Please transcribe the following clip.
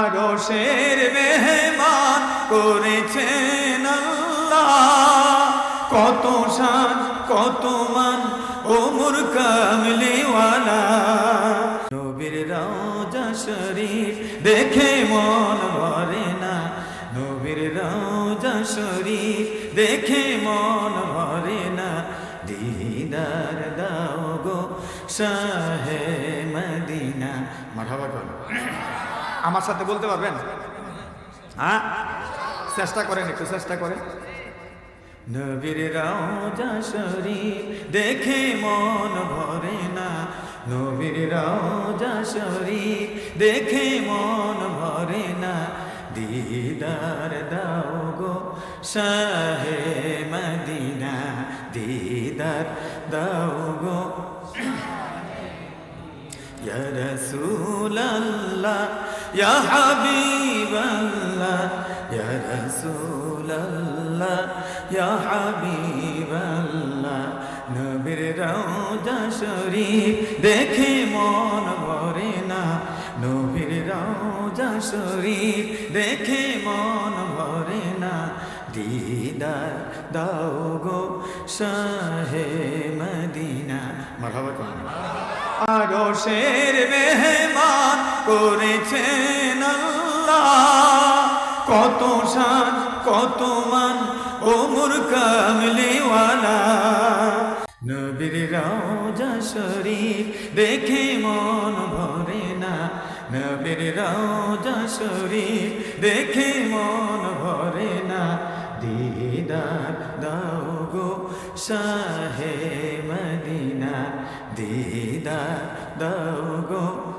আরশের মেহমান করেছেন কত শান কত মান ওমর কামলিওয়ালা নবীর রাজা শরীফ দেখে মন ভরে না। নবীর রাজা শরীফ দেখে মন ভরে না। দিদার দাও গো শাহে মদিনা। মাঠাবা আমার সাথে বলতে পারবেন? হ্যাঁ? চেষ্টা করেন, একটু চেষ্টা করেন। নবীর রওজা শরীফ দেখে মন ভরে না। নবীর রওজা শরীফ দেখে মন ভরে না। দিদার দাও গো সাহে মদিনা। দিদার দাও গো। ইয়া রাসূলুল্লাহ ইয়া হাবিবাল্লাহ ইয়া রাসূলাল্লাহ ইয়া হাবিবাল্লাহ নবীর রওজা শরীফ দেখে মন ভরে না। নবীর রওজা শরীফ দেখে মন ভরে না। দিদার দাও গো শাহে মদিনা। মারহাবা আরশের মেহমান করেছেন কত শান কত মান ওমর কামলিওয়ালা নবীর রাজা শরীফ দেখে মন ভরে না। নবীর রাজা শরীফ দেখে মন ভরে না। দিদার দাও গো শাহে দিদার দাও গো।